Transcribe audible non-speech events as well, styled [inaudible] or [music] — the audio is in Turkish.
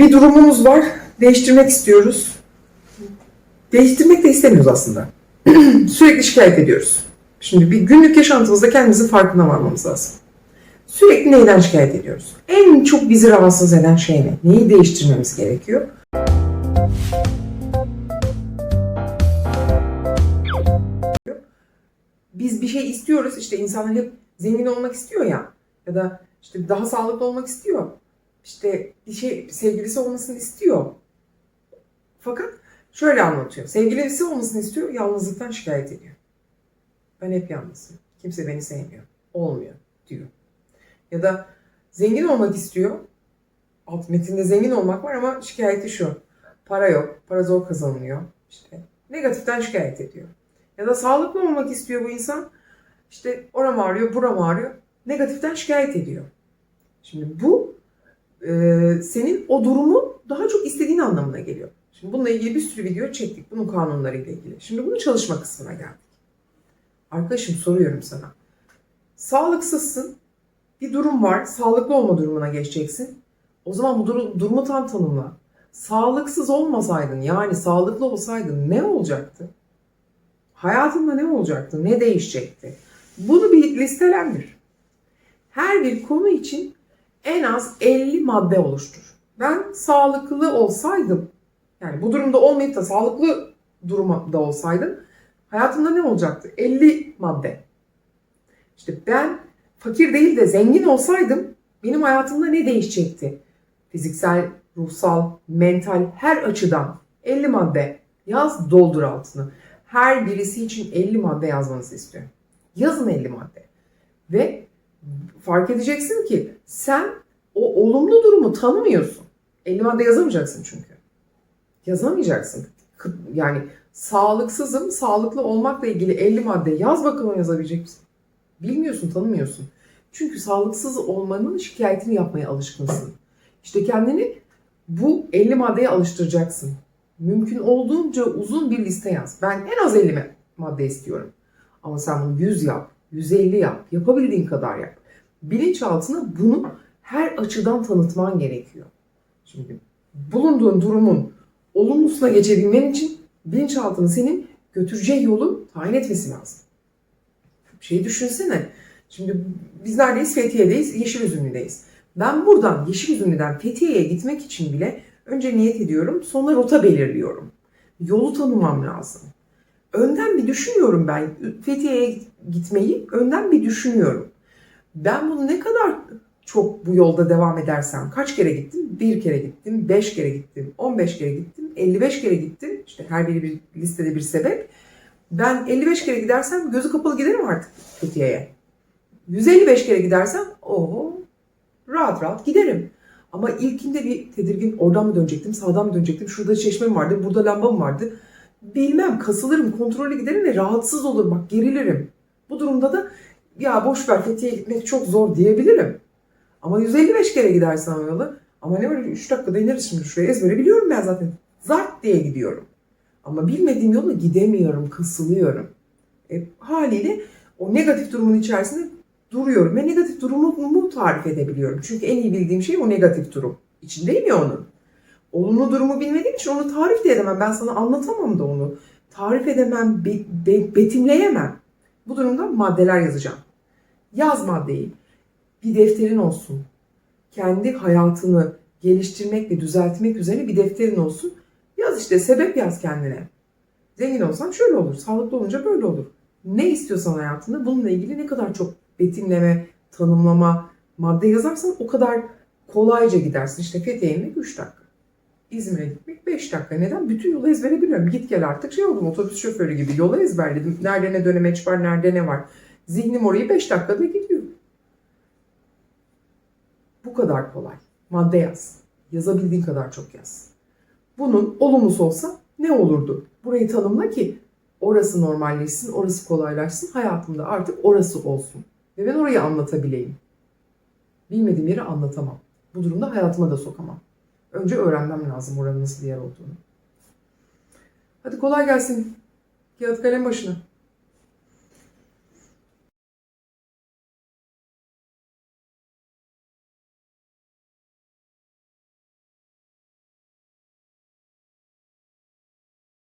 bir durumumuz var. Değiştirmek istiyoruz. Değiştirmek de istemiyoruz aslında. [clears throat] Sürekli şikayet ediyoruz. Şimdi bir günlük yaşantımızda kendimizin farkına varmamız lazım. Sürekli neyden şikayet ediyoruz? En çok bizi rahatsız eden şey ne? Neyi değiştirmemiz gerekiyor? Biz bir şey istiyoruz. İşte insanlar hep zengin olmak istiyor ya. Ya da işte daha sağlıklı olmak istiyor. İşte şey sevgilisi olmasını istiyor. Fakat şöyle anlatıyor. Sevgilisi olmasını istiyor, yalnızlıktan şikayet ediyor. Ben hep yalnızım. Kimse beni sevmiyor. Olmuyor diyor. Ya da zengin olmak istiyor. Alt metinde zengin olmak var ama şikayeti şu. Para yok. Para zor kazanılıyor. İşte negatiften şikayet ediyor. Ya da sağlıklı olmak istiyor bu insan. İşte oram ağrıyor, buram ağrıyor. Negatiften şikayet ediyor. Şimdi bu e, senin o durumu daha çok istediğin anlamına geliyor. Şimdi bununla ilgili bir sürü video çektik. Bunun kanunlarıyla ilgili. Şimdi bunu çalışma kısmına geldik. Arkadaşım soruyorum sana. Sağlıksızsın. Bir durum var. Sağlıklı olma durumuna geçeceksin. O zaman bu dur- durumu tam tanımla. Sağlıksız olmasaydın yani sağlıklı olsaydın ne olacaktı? Hayatında ne olacaktı? Ne değişecekti? Bunu bir listelendir. Her bir konu için en az 50 madde oluştur. Ben sağlıklı olsaydım, yani bu durumda olmayıp da sağlıklı durumda olsaydım, hayatımda ne olacaktı? 50 madde. İşte ben fakir değil de zengin olsaydım, benim hayatımda ne değişecekti? Fiziksel, ruhsal, mental her açıdan 50 madde yaz doldur altını. Her birisi için 50 madde yazmanızı istiyorum. Yazın 50 madde. Ve fark edeceksin ki sen o olumlu durumu tanımıyorsun. 50 madde yazamayacaksın çünkü. Yazamayacaksın. Yani sağlıksızım, sağlıklı olmakla ilgili 50 madde yaz bakalım yazabilecek misin? Bilmiyorsun, tanımıyorsun. Çünkü sağlıksız olmanın şikayetini yapmaya alışkınsın. İşte kendini bu 50 maddeye alıştıracaksın. Mümkün olduğunca uzun bir liste yaz. Ben en az 50 ma- madde istiyorum. Ama sen bunu 100 yap, 150 yap, yapabildiğin kadar yap. Bilinçaltına bunu her açıdan tanıtman gerekiyor. Şimdi bulunduğun durumun olumlusuna geçebilmen için bilinçaltını senin götüreceği yolu tayin etmesi lazım. Şey düşünsene. Şimdi biz neredeyiz? Fethiye'deyiz, Yeşilüzümlü'deyiz. Ben buradan Yeşilüzümlü'den Fethiye'ye gitmek için bile önce niyet ediyorum, sonra rota belirliyorum. Yolu tanımam lazım. Önden bir düşünüyorum ben. Fethiye'ye gitmeyi önden bir düşünüyorum. Ben bunu ne kadar çok bu yolda devam edersem, kaç kere gittim? Bir kere gittim, beş kere gittim, on beş kere gittim, 55 kere gittim. İşte her biri bir listede bir sebep. Ben 55 kere gidersem gözü kapalı giderim artık Fethiye'ye. 155 kere gidersem oho rahat rahat giderim. Ama ilkinde bir tedirgin oradan mı dönecektim, sağdan mı dönecektim, şurada çeşme mi vardı, burada lamba mı vardı? Bilmem kasılırım, kontrole giderim ve rahatsız olurum, bak gerilirim. Bu durumda da ya boş ver Fethiye'ye gitmek çok zor diyebilirim. Ama 155 kere gidersen o yolu, ama ne var 3 dakikada ineriz şimdi şuraya ezbere biliyorum ben zaten. Zart diye gidiyorum. Ama bilmediğim yolu gidemiyorum, kasılıyorum. E, haliyle o negatif durumun içerisinde duruyorum ve negatif durumumu tarif edebiliyorum. Çünkü en iyi bildiğim şey o negatif durum. İçindeyim ya onun. Olumlu durumu bilmediğim için onu tarif de edemem. Ben sana anlatamam da onu. Tarif edemem, be- be- betimleyemem. Bu durumda maddeler yazacağım. Yaz maddeyi. Bir defterin olsun. Kendi hayatını geliştirmek ve düzeltmek üzere bir defterin olsun. Yaz işte sebep yaz kendine. Zengin olsam şöyle olur, sağlıklı olunca böyle olur. Ne istiyorsan hayatında bununla ilgili ne kadar çok betimleme, tanımlama, madde yazarsan o kadar kolayca gidersin. İşte Fethiye'ye inmek 3 dakika. İzmir'e gitmek 5 dakika. Neden? Bütün yolu ezbere biliyorum. Git gel artık şey oldum otobüs şoförü gibi. Yolu ezberledim. Nerede ne dönemeç var, nerede ne var. Zihnim orayı 5 dakikada gidiyor. Bu kadar kolay. Madde yaz. Yazabildiğin kadar çok yaz. Bunun olumlusu olsa ne olurdu? Burayı tanımla ki orası normalleşsin, orası kolaylaşsın. Hayatımda artık orası olsun. Ve ben orayı anlatabileyim. Bilmediğim yeri anlatamam. Bu durumda hayatıma da sokamam. Önce öğrenmem lazım oranın nasıl bir yer olduğunu. Hadi kolay gelsin. Kağıt kalem başına.